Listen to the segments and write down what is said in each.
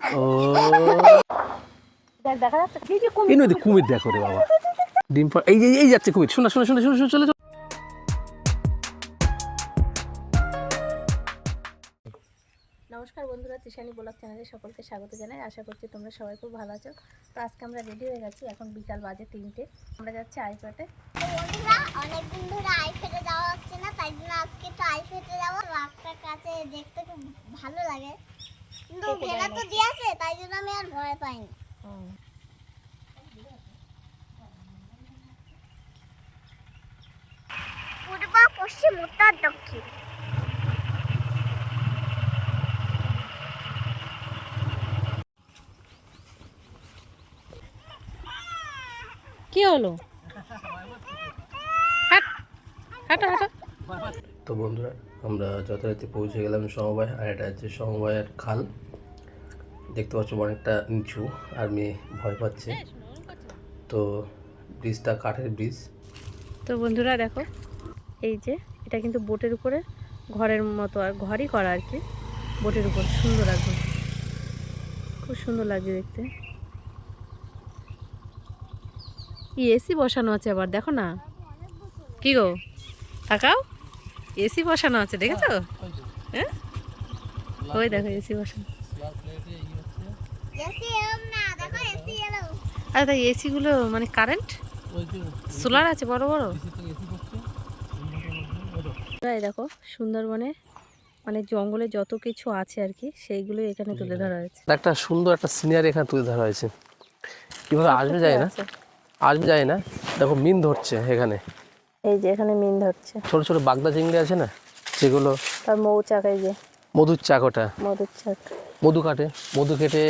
ও দেখ দেখা যাচ্ছে এই নদী কুমির দেখো রে বাবা। ডিম এই যে এই যাচ্ছে কুমির শোনা শোনা শোনা শোনা শোনা চলে। নমস্কার বন্ধুরা তিশানি ব্লগ চ্যানেলে সকলকে স্বাগত জানাই। আশা করছি তোমরা সবাই খুব ভালো আছো। তো আজকে আমরা রেডি হয়ে গেছি এখন বিকাল বাজে তিনটে। আমরা যাচ্ছি আইপাটে বন্ধুরা অনেকদিন ধরে আই ফেটে যাওয়া হচ্ছে না তাই জন্য আজকে একটু আই ফেটে যাব। রাগটার কাছে দেখতে খুব ভালো লাগে। কিন্তু যাই তো দিয়েছে তাই জন্য আমি আর ভয় পাইনি। পূর্ব পশ্চিম উত্তর দক্ষিণ। কি হলো? হাট হাঁটো হাঁটো। তো বন্ধুরা আমরা যথারীতি পৌঁছে গেলাম সমবায় আর এটা হচ্ছে সমবায়ের খাল। দেখতে পাচ্ছ অনেকটা নিচু আর মেয়ে ভয় পাচ্ছে। তো ব্রিজটা কাঠের ব্রিজ। তো বন্ধুরা দেখো এই যে এটা কিন্তু বোটের উপরে ঘরের মতো আর ঘরই করা আর কি। বোটের উপর সুন্দর একদম খুব সুন্দর লাগছে দেখতে। এসি বসানো আছে আবার দেখো না। কি গো? তাকাও। এসি বসানো আছে দেখেছ? হ্যাঁ ওই দেখো এসি বসানো। এসি এরম এসি এলো আরে তাই এসিগুলো মানে কারেন্ট সোলার আছে বড় বড়? এই দেখো সুন্দরবনে মানে জঙ্গলে যত কিছু আছে আর কি সেইগুলো এখানে তুলে ধরা হয়েছে। একটা সুন্দর একটা সিনিয়ার এখানে তুলে ধরা হয়েছে। কীভাবে আসবে যায় না। আসবে যায় না। দেখো মিন ধরছে এখানে। এই যে এখানে মিন ধরছে। ছোট ছোট বাগদা চিংড়ি আছে না? যেগুলো তার মৌচাক এই যে। মধুর চাকটা মধুর চাক। মধু কাটে। মধু কেটে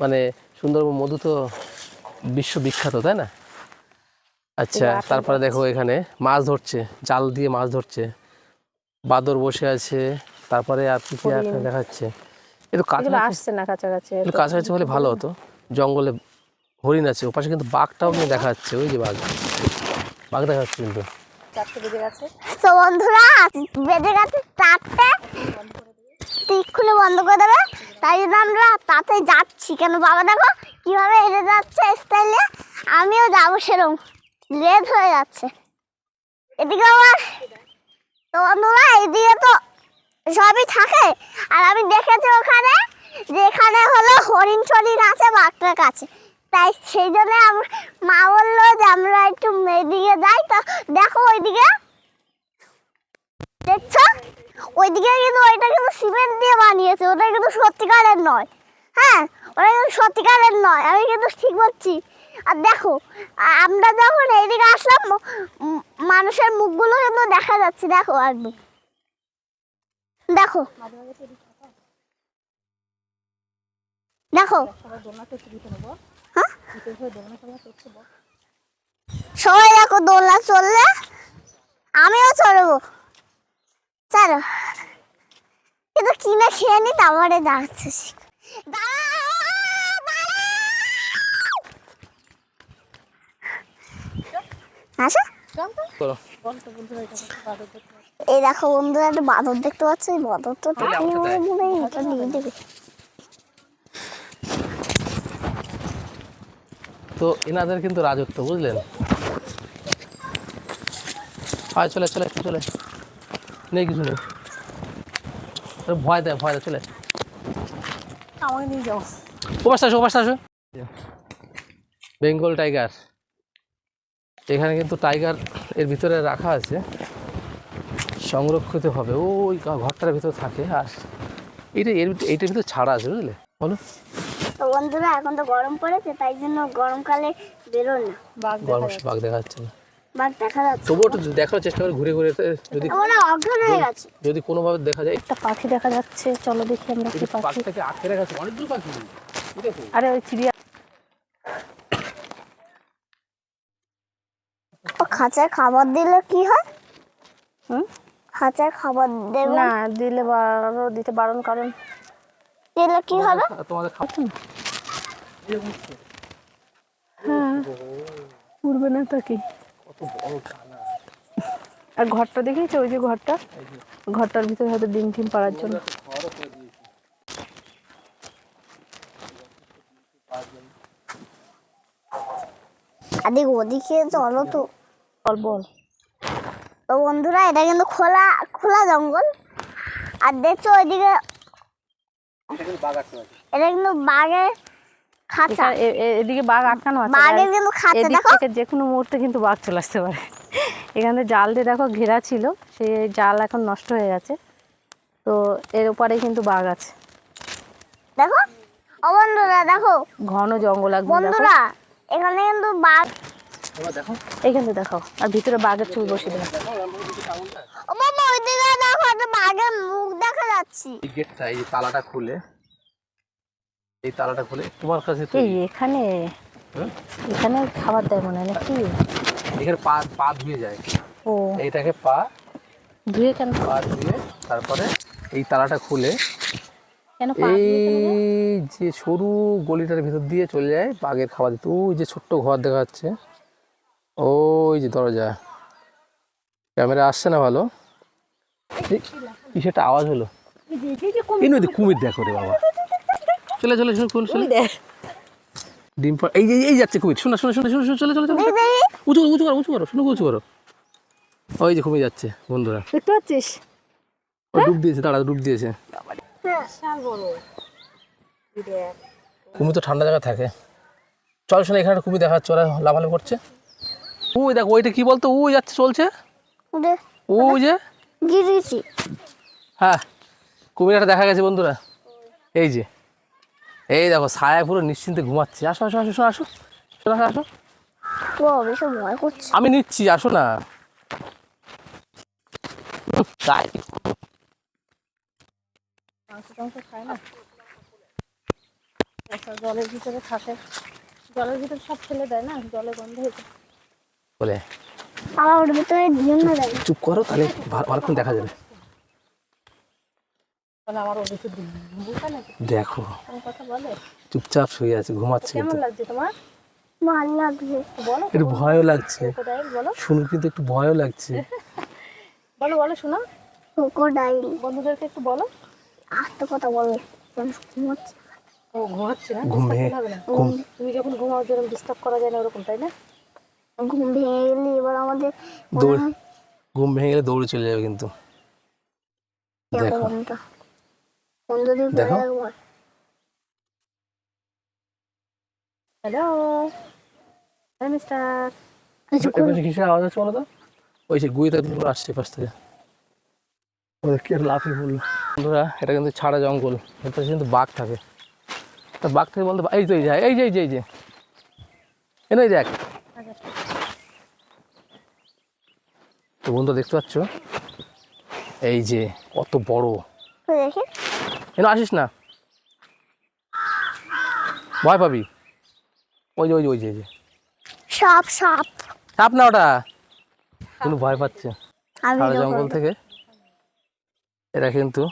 মানে সুন্দরবন মধু তো বিশ্ববিখ্যাত তাই না? আচ্ছা তারপরে দেখো এখানে মাছ ধরছে জাল দিয়ে মাছ ধরছে। বাদর বসে আছে তারপরে আর কি কি দেখাচ্ছে? একটু এগুলো কাছাকাছি আসছে না কাছাকাছি একটু কাছাকাছি হলে ভালো হতো। জঙ্গলে হরিণ আছে ওপাশে কিন্তু বাঘটাও কিন্তু দেখা যাচ্ছে ওই যে বাঘ। বাঘ দেখা যাচ্ছে কিন্তু। চারটে বেজে গেছে। তো বন্ধুরা, বেজে গেছে চারটে। টিকখুলে বন্ধ করে দেবে। তাই জন্য আমরা তাতে যাচ্ছি। কেন বাবা দেখো কীভাবে হেঁটে যাচ্ছে স্টাইলে আমিও যাব সেরকম। লেট হয়ে যাচ্ছে। এদিকে আমার তো বন্ধুরা, এদিকে তো সবই থাকে। আর আমি দেখেছি ওখানে, যেখানে হলো হরিণ টরিণ আছে, বাঘটার কাছে। তাই সেই জন্য মা বলল যে আমরা একটু এদিকে যাই। তো দেখো ওইদিকে। দেখছ? ওইদিকে কিন্তু ওইটা কিন্তু সিমেন্ট দিয়ে বানিয়েছে। ওটা কিন্তু সত্যিকারের নয়। হ্যাঁ? ওটা কিন্তু সত্যিকারের নয়। আমি কিন্তু ঠিক বলছি। আর দেখো আমরা যখন এইদিকে আসলাম মানুষের মুখগুলো কিন্তু দেখা যাচ্ছে। দেখো একদম দেখো। দেখো? সবাই দেখো দোলনা চললে আমিও চড়বো। চলো। কিন্তু কিনে খেয়ে নি তারপরে যাচ্ছে। এই দেখো বন্ধুরা একটা বাঁদর দেখতে পাচ্ছি? বাঁদর তো নিয়ে দেবে তো এনাদের কিন্তু রাজত্ব বুঝলেন? হয় চলে চলে চলে। নেই কিছু নেই। ভয় দেয় ভয় দেয় চলে। আমাকে নিয়ে যাও। ওপাশে আসো ওপাশে আসো। বেঙ্গল টাইগার। এখানে কিন্তু টাইগার এর ভিতরে রাখা আছে। সংরক্ষিত হবে। ওই ঘরটার ভিতরে থাকে। আর এইটা এর ভিতরে- এইটার ভিতরে ছাড়া আছে বুঝলে? বলো। তো বন্ধুরা এখন তো গরম পড়েছে তাই জন্য গরমকালে বেরোন না। বাঘ গরম বাঘ দেখা যাচ্ছে না। বাঘ দেখা যাচ্ছে। তবুও একটু দেখার চেষ্টা করে ঘুরে ঘুরে যদি ওরা অজ্ঞান হয়ে গেছে। যদি কোনোভাবে দেখা যায়। একটা পাখি দেখা যাচ্ছে চলো দেখি আমরা কি পাখি পাখিটাকে আটকে রাখা আছে অনেকগুলো পাখি। দেখো। আরে ওই চিড়িয়া ও খাঁচায় খাবার দিলে কি হয়? হুম? খাঁচায় খাবার দেবে? না দিলে বারো দিতে বারণ কারণ দিলে কি হবে? তোমাদের খাচ্ছেন হ্যাঁ। উড়বে না তা কি? আর ঘরটা দেখেছ? ওই যে ঘরটা? ঘরটার ভিতরে হয়তো ডিম টিম পাড়ার জন্য। আদি ওদিকে চলো তো বল বল। তো বন্ধুরা এটা কিন্তু খোলা খোলা জঙ্গল। আর দেখছ ওইদিকে এটা কিন্তু বাঘের খাঁচা। এখানে- এদিকে বাঘ আটকানো আছে বাঘের কিন্তু খাঁচা দেখো। যে কোনো মুহূর্তে কিন্তু বাঘ চলে আসতে পারে। এখানে জাল দিয়ে দেখো ঘেরা ছিল সেই জাল এখন নষ্ট হয়ে গেছে। তো এর ওপারে কিন্তু বাঘ আছে। দেখো? ও বন্ধুরা দেখো। ঘন জঙ্গল একদম দেখো বন্ধুরা এখানে কিন্তু বাঘ এইখানে দেখাও আর ভিতরে বাঘের ছবি বসে দেবো ও মামা ওইদিকে দেখো একটা বাঘের মুখ দেখা যাচ্ছে এই গেটটা এই তালাটা খুলে এই তালাটা খুলে তোমার কাছে তো এই এখানে এখানে খাবার দেয় মনে হয় নাকি? এখানে পা পা ধুয়ে যায়। ও। এইটাকে পা ধুয়ে কেন? পা ধুয়ে তারপরে এই তালাটা খুলে কেন এই? যে সরু গলিটার ভিতর দিয়ে চলে যায় বাঘের খাবার দিতে। ওই যে ছোট্ট ঘর দেখা যাচ্ছে। ওই যে দরজা। ক্যামেরা আসছে না ভালো? এই, কিসেরটা আওয়াজ হলো? এই কুমির দেখো রে বাবা। চলে চলে চলে চলে চলে। ডিম পা- এই যে এই যাচ্ছে কুমির। শোনা শোনা শোনা শোনা শোনা, চলে চলে চলে দেখি দেখি উঁচু উঁচু করো উঁচু করো শোনো উঁচু করো। ওই যে কুমির যাচ্ছে বন্ধুরা। দেখতে পাচ্ছিস? ও ডুব দিয়েছে তারা ডুব দিয়েছে। কুমির তো ঠান্ডা জায়গায় থাকে। চল শোনা এখানে কুমির দেখাচ্ছে ওরা লাফালাফি করছে। ওই দেখো ওইটা কি বলতো? ওই যাচ্ছে চলছে? ওই যে? গিরিছি। হ্যাঁ। কুমির একটা দেখা গেছে বন্ধুরা? এই যে। এই দেখো ছায়া পুরো নিশ্চিন্তে ঘুমাচ্ছে। আসো আসো আসো আসো আসো আমি নিচ্ছি আসো না। আচ্ছা, জলের ভিতরে থাকে। জলের ভিতরে সব ফেলে দেয় না? জলে হয়েছে বলে আমার ভিতরে চুপ করো তাহলে ভালো দেখা যাবে তাহলে আমার ওর ভিতরে বুঝা নাকি দেখো কোনো কথা বলে? চুপচাপ শুয়ে আছে ঘুমাচ্ছে কেমন লাগছে তোমার? ভালো লাগছে। বলো একটু ভয়ও লাগছে। বলো। শুনে কিন্তু একটু ভয়ও লাগছে। বলো বলো শোনো। ক্রোকোডাইল। বন্ধুদেরকে একটু বলো। আস্তে কথা বলবে ঘুমাচ্ছে। ও ঘুমাচ্ছে না? ঘুম তুমি যখন ঘুমাও যেরকম ডিস্টার্ব করা যায় না ওরকম তাই না? ঘুম ভেঙে গেলে এবার আমাদের দৌড় ঘুম ভেঙে গেলে দৌড়ে চলে যাবে কিন্তু। দেখো। দেখো। হ্যালো হ্যাঁ মিস্টার কিসের আওয়াজ হচ্ছে বলো তো? ওই যে গুইটা দুটো আসছে পাশ থেকে। ওদের কি একটা লাফিয়ে পড়ল বন্ধুরা এটা কিন্তু ছাড়া জঙ্গল। এটা কিন্তু বাঘ থাকে। তা বাঘ থেকে বলতে এই তো এই যে এই যে এই যে এই যে। এনে দেখ। তো বন্ধু দেখতে পাচ্ছ? এই যে কত বড় এনে আসিস না? ভয় পাবি। ওই যে ওই যে ওই যে সাপ সাপ। সাপ না ওটা? কিন্তু ভয় পাচ্ছে। আমি জঙ্গল থেকে। এরা কিন্তু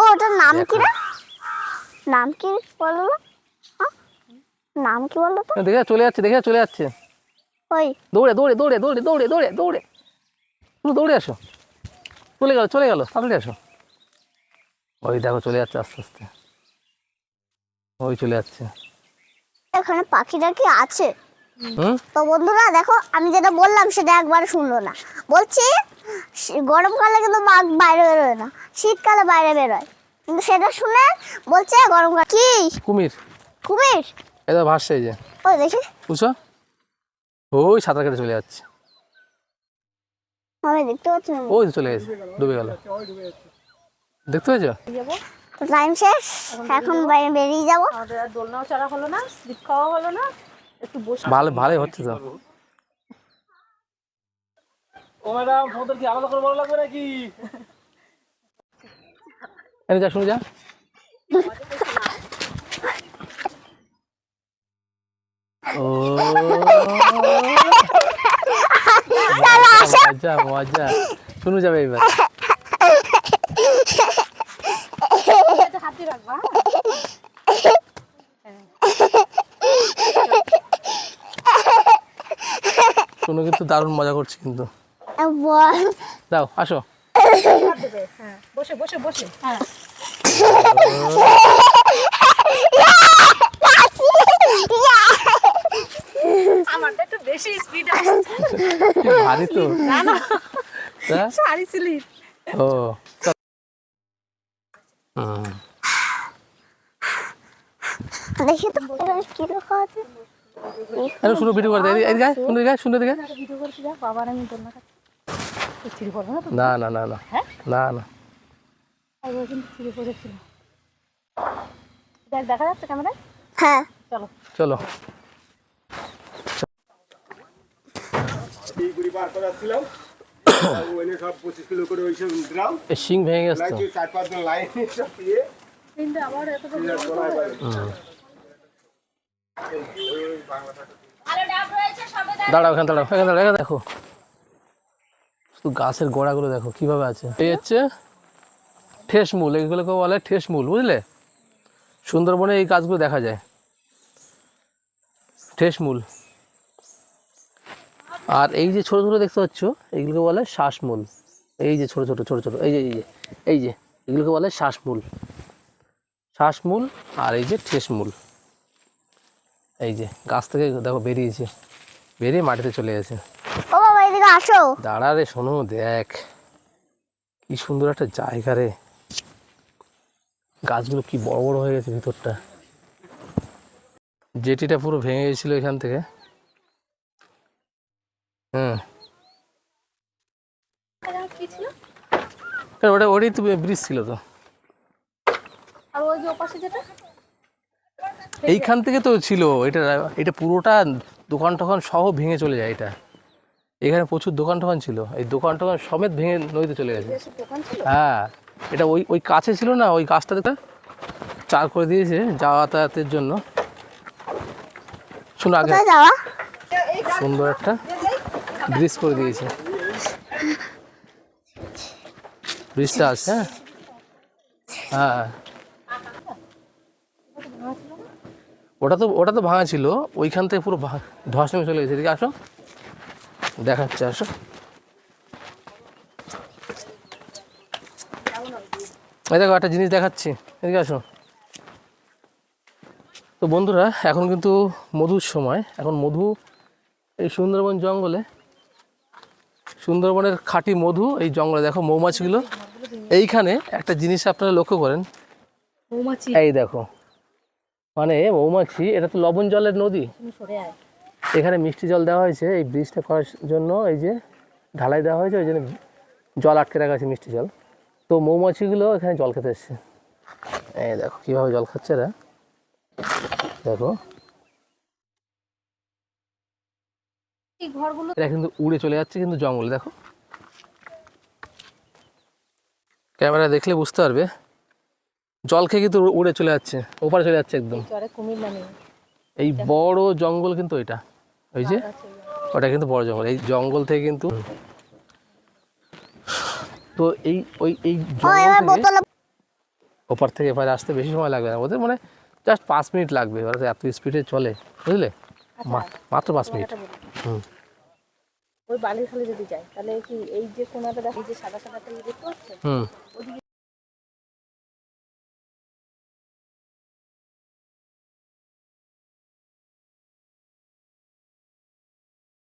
ও ওটার নাম কি রে? নাম কি বলো? হ্যাঁ? নাম কি বলো তো? দেখে চলে যাচ্ছে দেখে চলে যাচ্ছে। ওই। দৌড়ে দৌড়ে দৌড়ে দৌড়ে দৌড়ে দৌড়ে দৌড়ে। তুমি দৌড়ে আসো। চলে গেল চলে গেল তাড়াতাড়ি আসো। ওই দেখো চলে যাচ্ছে আস্তে আস্তে। ওই চলে যাচ্ছে। এখানে পাখিটা কি আছে? তো বন্ধুরা দেখো আমি যেটা বললাম সেটা একবার শুনলো না। বলছি গরমকালে কিন্তু বাঘ বাইরে বেরোয় না শীতকালে বাইরে বেরোয়। কিন্তু সেটা শুনে বলছে গরমকাল কি? কুমির। কুমির? এটা ভাসছে এই যে। ওই দেখি। বুঝছ? ওই সাঁতার কেটে চলে যাচ্ছে। আমি দেখতে পাচ্ছি ওই চলে গেছে ডুবে গেল। দেখতে পেয়েছ? টাইম শেষ এখন বাইরে বেরিয়ে যাব। আমাদের আর দোলনাও চড়া হলো না স্লিপ খাওয়া হলো না একটু বসে ভালো ভালোই হচ্ছে তো। ও ম্যাডাম তোমাদের কি আলাদা করে বড় লাগবে নাকি? এনে যা শুনে যা। ও। মজা মজা। শুনু যাবে এবার হাতে রাখবা। শুনু কিন্তু দারুণ মজা করছে কিন্তু। যাও আসো। হ্যাঁ বসে বসে বসে। হ্যাঁ। আমারটা ভারী তো। না না। হ্যাঁ? শাড়ি ছিলি ও চল। হুম। দেখি তো এখানে কি লেখা আছে আরে শুনো ভিডিও করে দে। এদিকে আয়, শুনো শুনো আয়। ভিডিও দেখ বাবার আমি তোর না পড়ব না তো না না। না না। হ্যাঁ? না না একবার কিন্তু ছিঁড়ে পড়েছিল দেখ দেখা যাচ্ছে ক্যামেরায় হ্যাঁ চলো। চলো শিং ভেঙে গেছে চার পাঁচজন লাইন সব দিয়ে। আবার এত দাঁড়াও, এখানে দাঁড়াও এখানে দাঁড়াও দেখো। শুধু গাছের গোড়াগুলো দেখো, কীভাবে আছে? এই হচ্ছে ঠেস মূল, এগুলোকে বলে ঠেস মূল, বুঝলে? সুন্দরবনে এই গাছগুলো দেখা যায়। ঠেস মূল। আর এই যে ছোট ছোট দেখতে পাচ্ছ এইগুলোকে বলে শ্বাসমূল এই যে ছোট ছোট ছোট ছোট, এই যে এই যে এই যে, এগুলোকে বলে শ্বাসমূল শ্বাসমূল আর এই যে ঠেসমূল এই যে গাছ থেকে দেখো বেরিয়েছে। বেরিয়ে মাটিতে চলে গেছে। ও বাবা এদিকে আসো। দাঁড়া রে শোনো দেখ। কি সুন্দর একটা জায়গা রে। গাছগুলো কি বড় বড় হয়ে গেছে ভিতরটা। জেটিটা পুরো ভেঙে গেছিল এখান থেকে। হুম। কি ওটা ওটাই তো ব্রিজ ছিল তো। আর ওই যে ওপাশে যেটা? এইখান থেকে তো ছিল এটা এটা পুরোটা দোকান টোকান সহ ভেঙে চলে যায় এটা। এখানে প্রচুর দোকান টোকান ছিল এই দোকান টোকান সমেত ভেঙে নদীতে চলে গেছে। হ্যাঁ এটা ওই ওই কাছে ছিল না ওই গাছটা দেখতে চার করে দিয়েছে যাতায়াতের জন্য। শোনো আগে সুন্দর একটা ব্রিজ করে দিয়েছে। ব্রিজটা আছে হ্যাঁ? হ্যাঁ। ওটা তো ওটা তো ভাঙা ছিল। ওইখান থেকে পুরো ধস নেমে চলে গেছে। এদিকে আসো। দেখাচ্ছে আসো। এই দেখো একটা জিনিস দেখাচ্ছি। এদিকে আসো। তো বন্ধুরা এখন কিন্তু মধুর সময়। এখন মধু এই সুন্দরবন জঙ্গলে সুন্দরবনের খাঁটি মধু এই জঙ্গলে। দেখো মৌমাছিগুলো। এইখানে একটা জিনিস আপনারা লক্ষ্য করেন। মৌমাছি। এই দেখো মানে মৌমাছি, এটা তো লবণ জলের নদী। এখানে মিষ্টি জল দেওয়া হয়েছে, এই ব্রিজটা করার জন্য এই যে ঢালাই দেওয়া হয়েছে, ওই জন্য জল আটকে রাখা আছে মিষ্টি জল। তো মৌমাছিগুলো এখানে জল খেতে এসছে। এই দেখো কীভাবে জল খাচ্ছে এরা। দেখো। এরা কিন্তু উড়ে চলে যাচ্ছে কিন্তু জঙ্গলে, দেখো। ক্যামেরা দেখলে বুঝতে পারবে। জল খেয়ে কিন্তু উড়ে চলে যাচ্ছে ওপারে চলে যাচ্ছে একদম। এই বড় জঙ্গল কিন্তু এটা ওই যে ওটা কিন্তু বড় জঙ্গল এই জঙ্গল থেকে কিন্তু তো এই ওই এই জঙ্গল থেকে ওপার থেকে এপারে আসতে বেশি সময় লাগবে না ওদের মানে জাস্ট পাঁচ মিনিট লাগবে ওরা এত স্পিডে চলে বুঝলে? মা- মাত্র পাঁচ মিনিট। হুম। ওই বালির খালে যদি যাই তাহলে কি এই যে কোনাটা দেখো যে সাদা সাদা ইয়ে দেখতে পাচ্ছ? হুম।